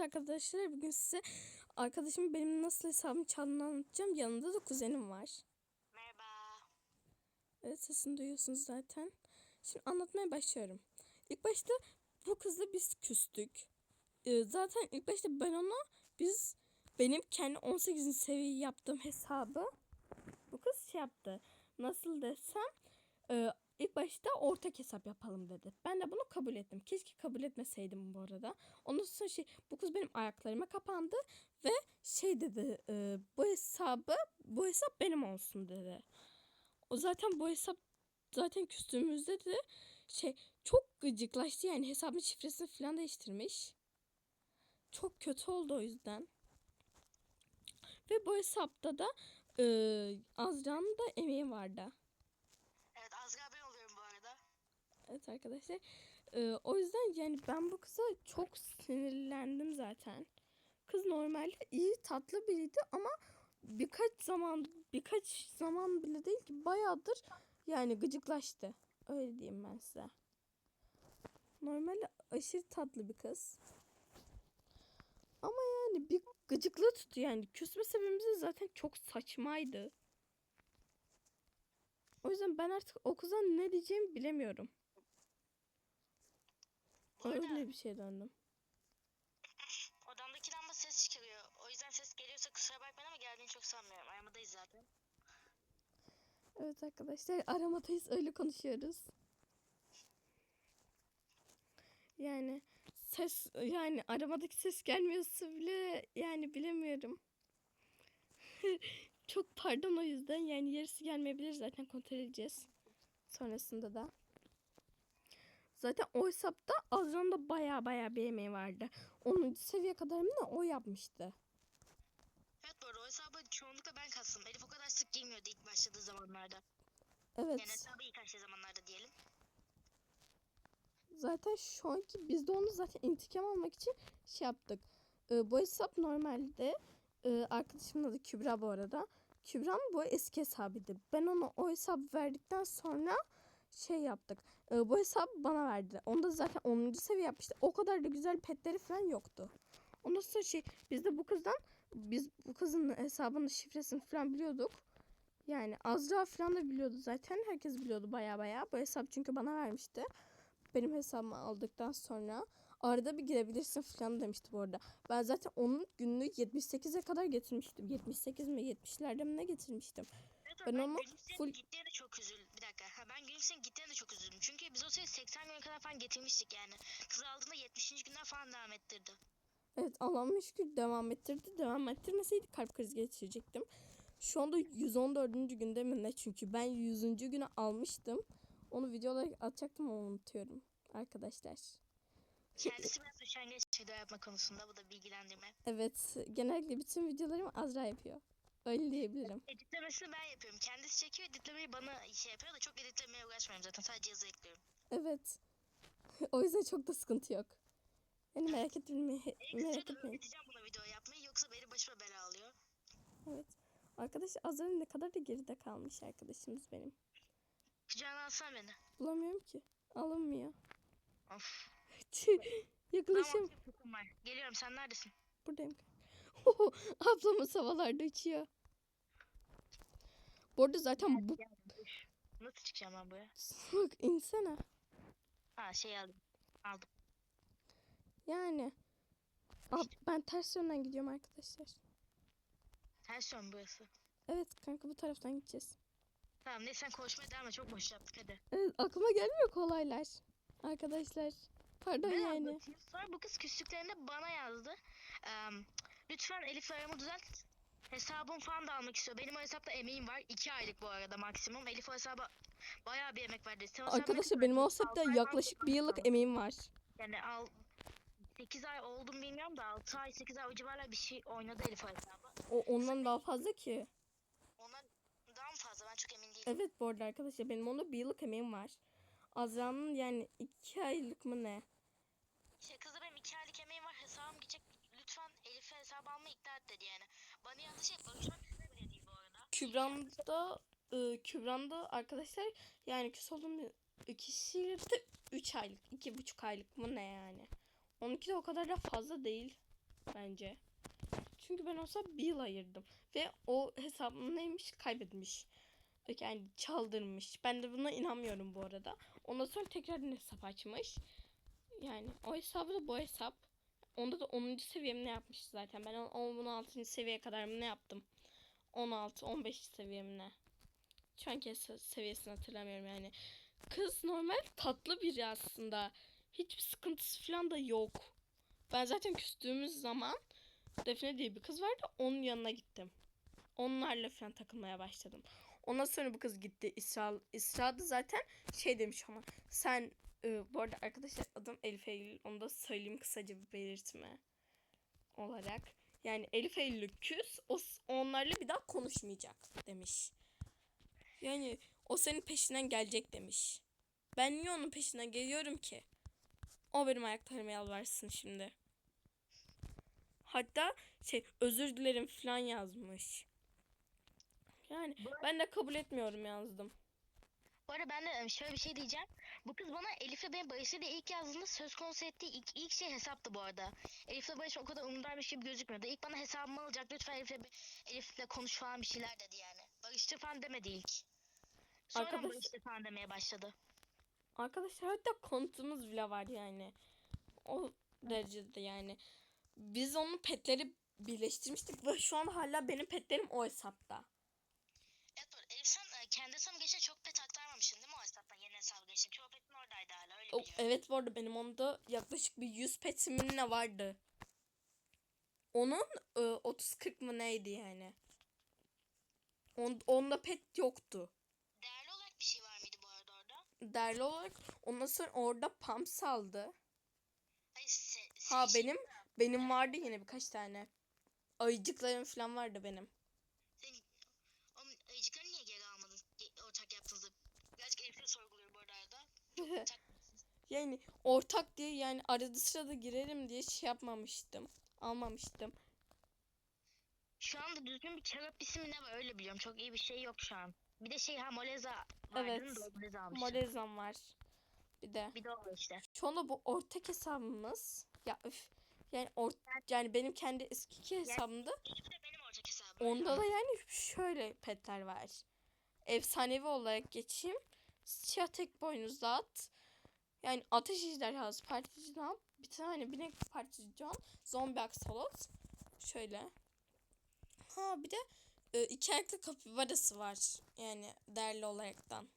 Evet arkadaşlar bugün size arkadaşım benim nasıl hesabımı çaldığını anlatacağım. Yanında da kuzenim var. Merhaba. Evet sesini duyuyorsunuz zaten. Şimdi anlatmaya başlıyorum. İlk başta bu kızla biz küstük. Ee, zaten ilk başta ben ona biz benim kendi 18. seviye yaptığım hesabı bu kız şey yaptı. Nasıl desem e, ilk başta ortak hesap yapalım dedi. Ben de bunu kabul ettim. Keşke kabul etmeseydim bu arada. Ondan sonra şey bu kız benim ayaklarıma kapandı ve şey dedi e, bu hesabı bu hesap benim olsun dedi. O zaten bu hesap zaten küstüğümüzde de şey çok gıcıklaştı yani hesabın şifresini falan değiştirmiş. Çok kötü oldu o yüzden. Ve bu hesapta da e, Azra'nın da emeği vardı. Evet Azra ben oluyorum bu arada. Evet arkadaşlar. E, o yüzden yani ben bu kıza çok sinirlendim zaten. Kız normalde iyi tatlı biriydi ama birkaç zaman birkaç zaman bile değil ki bayağıdır yani gıcıklaştı. Öyle diyeyim ben size. Normalde aşırı tatlı bir kız. Ama yani bir gıcıklığı tuttu yani. Küsme sebebimiz de zaten çok saçmaydı. O yüzden ben artık o kıza ne diyeceğimi bilemiyorum. Öyle bir şey döndüm. odamdaki lamba ses çıkarıyor. O yüzden ses geliyorsa kusura bakmayın ama geldiğini çok sanmıyorum. Aramadayız zaten. Evet arkadaşlar aramadayız öyle konuşuyoruz. Yani ses yani aramadaki ses gelmiyorsa bile yani bilemiyorum. Çok pardon o yüzden yani yarısı gelmeyebilir zaten kontrol edeceğiz. Sonrasında da. Zaten o hesapta Azra'nın da baya baya bir emeği vardı. 10. seviye kadar mı ne o yapmıştı. Evet bu arada o hesabı çoğunlukla ben kastım. Elif o kadar sık girmiyordu ilk başladığı zamanlarda. Evet. Yani hesabı ilk açtığı zamanlarda diyelim. Zaten şu anki biz de onu zaten intikam almak için şey yaptık. Ee, bu hesap normalde e, arkadaşımın adı Kübra bu arada. Kübra'nın bu eski hesabıydı. Ben ona o hesabı verdikten sonra şey yaptık. Ee, bu hesabı bana verdi. Onda zaten 10. seviye yapmıştı. O kadar da güzel petleri falan yoktu. Ondan sonra şey biz de bu kızdan biz bu kızın hesabının şifresini falan biliyorduk. Yani Azra falan da biliyordu zaten. Herkes biliyordu baya baya. Bu hesap çünkü bana vermişti benim hesabımı aldıktan sonra arada bir girebilirsin falan demişti bu arada. Ben zaten onun günlüğü 78'e kadar getirmiştim. 78 mi 70'lerde mi ne getirmiştim. Evet Ben ben, Gülümser'in full- gittiğine de çok. Gülümser'in gittiğine de çok üzüldüm. Çünkü biz o sırada 80 güne kadar falan getirmiştik yani. Kız aldığında 70. günden falan devam ettirdi. Evet Allah'ıma şükür devam ettirdi. Devam ettirmeseydi kalp krizi geçirecektim. Şu anda 114. günde mi ne çünkü ben 100. güne almıştım. Onu video olarak atacaktım ama unutuyorum arkadaşlar. Kendisi biraz üşengeç video yapma konusunda. Bu da bilgilendirme. Evet genellikle bütün videolarımı Azra yapıyor. Öyle diyebilirim. Editlemesini ben yapıyorum. Kendisi çekiyor editlemeyi bana şey yapıyor da çok editlemeye uğraşmıyorum zaten. Sadece yazı ekliyorum. Evet. o yüzden çok da sıkıntı yok. Yani merak etmeyin. Merak etmeyin. öğreteceğim buna video yapmayı. Yoksa benim başıma bela alıyor. Evet. Arkadaş az önce ne kadar da geride kalmış arkadaşımız benim. Kucağına alsana beni. Bulamıyorum ki. Alınmıyor. Of. Yaklaşım. Tamam. Geliyorum sen neredesin? Buradayım. Ablamız havalarda uçuyor. Bu arada zaten bu... Nasıl çıkacağım ben buraya? Bak insana. Ha şey aldım. Aldım. Yani. Ab, ben ters yönden gidiyorum arkadaşlar. Ters yön burası. Evet kanka bu taraftan gideceğiz. Tamam neyse sen konuşmaya devam et. Çok boş yaptık hadi. Evet, aklıma gelmiyor kolaylar. Arkadaşlar. Pardon Ben yani. Sonra bu kız küslüklerinde bana yazdı. Eee, lütfen Elif'le aramı düzelt. Hesabım falan da almak istiyor. Benim o hesapta emeğim var. 2 aylık bu arada maksimum. Elif o hesaba bayağı bir emek verdi. Sen hesaba Arkadaşlar benim o falan yaklaşık bir yıllık emeğim var. Yani al 8 ay oldu mu bilmiyorum da 6 ay 8 ay o civarlar bir şey oynadı Elif o hesabı. O ondan daha fazla ki. Ondan daha mı fazla ben çok emin değilim. Evet bu arada arkadaşlar benim onda bir yıllık emeğim var. Azra'nın yani iki aylık mı ne? İşte kızı benim 2 aylık emeğim var hesabım gidecek. Lütfen Elif'e hesabı et dedi yani. Bana yanlış şey bu arada. Kübra'mda e, Kübra'mda arkadaşlar yani küs olduğum kişiyle de 3 aylık, iki buçuk aylık mı ne yani? Onunki de o kadar da fazla değil. bence. Çünkü ben olsa bir yıl ayırdım. Ve o hesabım neymiş kaybetmiş. Yani çaldırmış. Ben de buna inanmıyorum bu arada. Ondan sonra tekrar hesap açmış. Yani o hesabı da bu hesap. Onda da 10. seviyem ne yapmış zaten. Ben 16. seviyeye kadar mı ne yaptım? 16, 15 seviyem ne? Şu anki se- seviyesini hatırlamıyorum yani. Kız normal tatlı biri aslında. Hiçbir sıkıntısı falan da yok. Ben zaten küstüğümüz zaman Defne diye bir kız vardı. Onun yanına gittim. Onlarla falan takılmaya başladım. Ondan sonra bu kız gitti. İsra, İsra da zaten şey demiş ama sen e, bu arada arkadaşlar adım Elif Eylül. Onu da söyleyeyim kısaca bir belirtme olarak. Yani Elif Eylül küs. O, onlarla bir daha konuşmayacak demiş. Yani o senin peşinden gelecek demiş. Ben niye onun peşinden geliyorum ki? O benim ayaklarıma yalvarsın şimdi. Hatta şey özür dilerim falan yazmış. Yani ben de kabul etmiyorum yazdım. Bu arada ben de e, şöyle bir şey diyeceğim. Bu kız bana Elif'le beni Barış'la diye ilk yazdığında söz konusu ettiği ilk, ilk şey hesaptı bu arada. Elif'le Barış o kadar umurundaymış gibi gözükmüyordu. İlk bana hesabımı alacak lütfen Elif'le, Elif'le konuş falan bir şeyler dedi yani. Barış'ta falan demedi ilk. Sonra Arkadaş- Barış'ta falan demeye başladı. Arkadaşlar hatta konutumuz bile var yani. O derecede yani. Biz onun petleri birleştirmiştik ve şu an hala benim petlerim o hesapta. Evet Elif sen e, kendi hesabın geçen çok pet aktarmamışsın değil mi o hesaptan yeni hesabı geçtin? Çoğu petin oradaydı hala öyle biliyorum. evet arada benim onda yaklaşık bir 100 petimin ne vardı. Onun e, 30-40 mı neydi yani. On, onda pet yoktu. Değerli olarak bir şey var mıydı bu arada orada? Değerli olarak ondan sonra orada pump saldı. Se, Ha benim benim vardı yine birkaç tane. Ayıcıklarım falan vardı benim. Sen onun ayıcıklarını niye geri almadın? Ge- Ortak yaptığınızda. Birazcık Elif'e sorguluyor bu arada. Ortak yani ortak diye yani arada sırada girerim diye şey yapmamıştım. Almamıştım. Şu anda düzgün bir çorap ismi ne var öyle biliyorum. Çok iyi bir şey yok şu an. Bir de şey ha Moleza var Evet. değil mi? Doğru, Moleza almışım. Molezam var. Bir de. Bir de o işte. Şu anda bu ortak hesabımız. Ya üf. Yani or yani benim kendi eski hesabımda de benim ortak hesabım. onda da yani şöyle petler var. Efsanevi olarak geçeyim. Siyah tek boynuzlu at. Yani ateş ejderhası yap? Bir tane binek partici John. Zombi aksolot. Şöyle. Ha bir de e, iki ayaklı kapibarası var. Yani değerli olaraktan.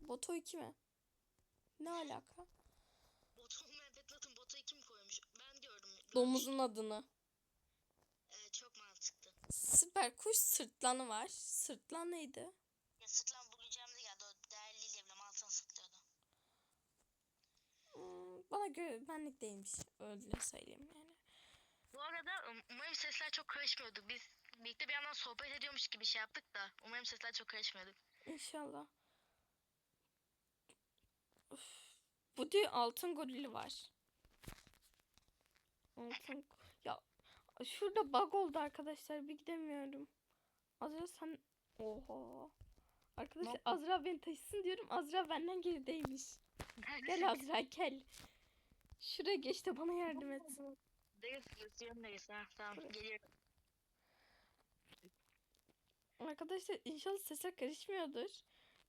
Boto 2 mi? Ne alaka? Botu Mehmet Nat'ın bota kim koymuş? Ben gördüm. Domuzun adını. Ee, çok mantıklı. Süper kuş sırtlanı var. Sırtlan neydi? Ya sırtlan bana göre benlik değilmiş. Öyle söyleyeyim yani. Bu arada um- umarım sesler çok karışmıyordu. Biz birlikte bir yandan sohbet ediyormuş gibi şey yaptık da. Umarım sesler çok karışmıyordu. İnşallah. Üf. Bu diyor altın gorili var. Altın ya şurada bug oldu arkadaşlar bir gidemiyorum. Azra sen oha. Arkadaşlar Azra beni taşısın diyorum. Azra benden gerideymiş. Gel Azra gel. Şuraya geç de bana yardım et. Neresi? Gösteriyorum neresi? Ha, tamam geliyorum. Arkadaşlar inşallah sesler karışmıyordur.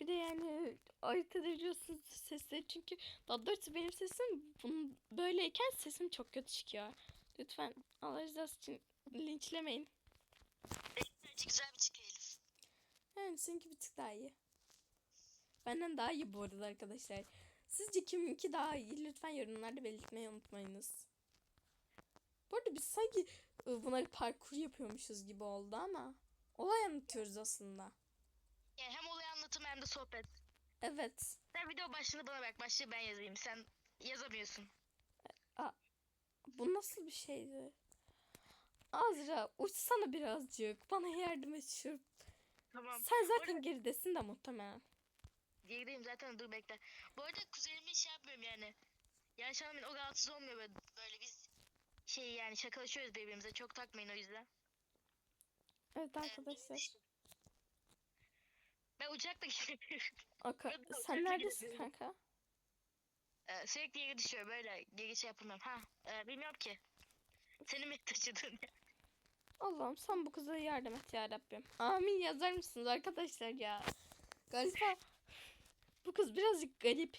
Bir de yani ayırt edebiliyorsunuz sesleri çünkü daha doğrusu benim sesim bunun böyleyken sesim çok kötü çıkıyor. Lütfen Allah rızası için linçlemeyin. Bence güzel bir çıkıyor Elif. Yani seninki bir tık daha iyi. Benden daha iyi bu arada arkadaşlar. Sizce kiminki daha iyi? Lütfen yorumlarda belirtmeyi unutmayınız. Bu arada biz sanki e, buna parkur yapıyormuşuz gibi oldu ama olay anlatıyoruz aslında. Yani hem olay anlatım hem de sohbet. Evet. Sen video başlığını bana bırak. Başlığı ben yazayım. Sen yazamıyorsun. Bu nasıl bir şeydi? Azra uçsana birazcık. Bana yardım et şu. Tamam. Sen zaten geridesin de muhtemelen. Gerideyim zaten dur bekle. Bu arada kuzenimi şey yapmıyorum yani. Yanlış anlamayın o rahatsız olmuyor böyle, böyle biz şey yani şakalaşıyoruz birbirimize çok takmayın o yüzden. Evet arkadaşlar. Ben uçakla gidiyorum. Aka, sen neredesin kanka? Ee, sürekli yere düşüyor böyle geri şey yapamıyorum. Ha e, bilmiyorum ki. Seni mi taşıdın ya? Allah'ım sen bu kıza yardım et ya Rabbim. Amin yazar mısınız arkadaşlar ya? Galiba bu kız birazcık garip.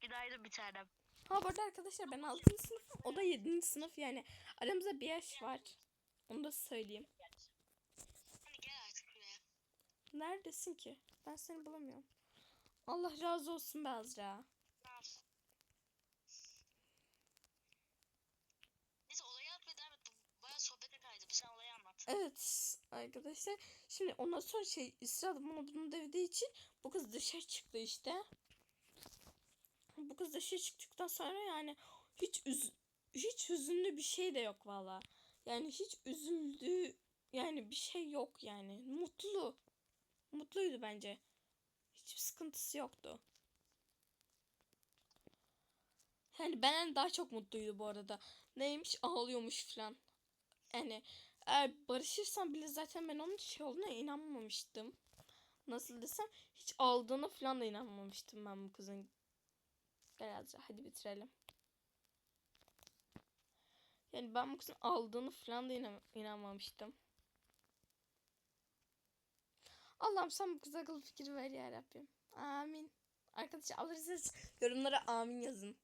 Günaydın bir tanem. Ha bu arada arkadaşlar ben 6. sınıfım. O da 7. sınıf yani. Aramızda bir yaş var. Onu da söyleyeyim. Hadi gel artık buraya. Neredesin ki? Ben seni bulamıyorum. Allah razı olsun be Azra. Neyse olayı anlatmaya devam et. Baya sohbete kaydı. Sen olayı anlat. Evet arkadaşlar. Şimdi ondan sonra şey İsra bana bunu dediği için bu kız dışarı çıktı işte. Bu kız dışarı çıktıktan sonra yani hiç üz hiç hüzünlü bir şey de yok valla. Yani hiç üzüldüğü yani bir şey yok yani. Mutlu. Mutluydu bence. Hiçbir sıkıntısı yoktu. Yani benden daha çok mutluydu bu arada. Neymiş ağlıyormuş falan. Yani eğer barışırsam bile zaten ben onun şey olduğuna inanmamıştım. Nasıl desem hiç aldığına falan da inanmamıştım ben bu kızın. Gel Azra hadi bitirelim. Yani ben bu kızın aldığını falan da inan- inanmamıştım. Allah'ım sen bu kıza akıl fikir ver ya Rabbim. Amin. Arkadaşlar alırsanız yorumlara amin yazın.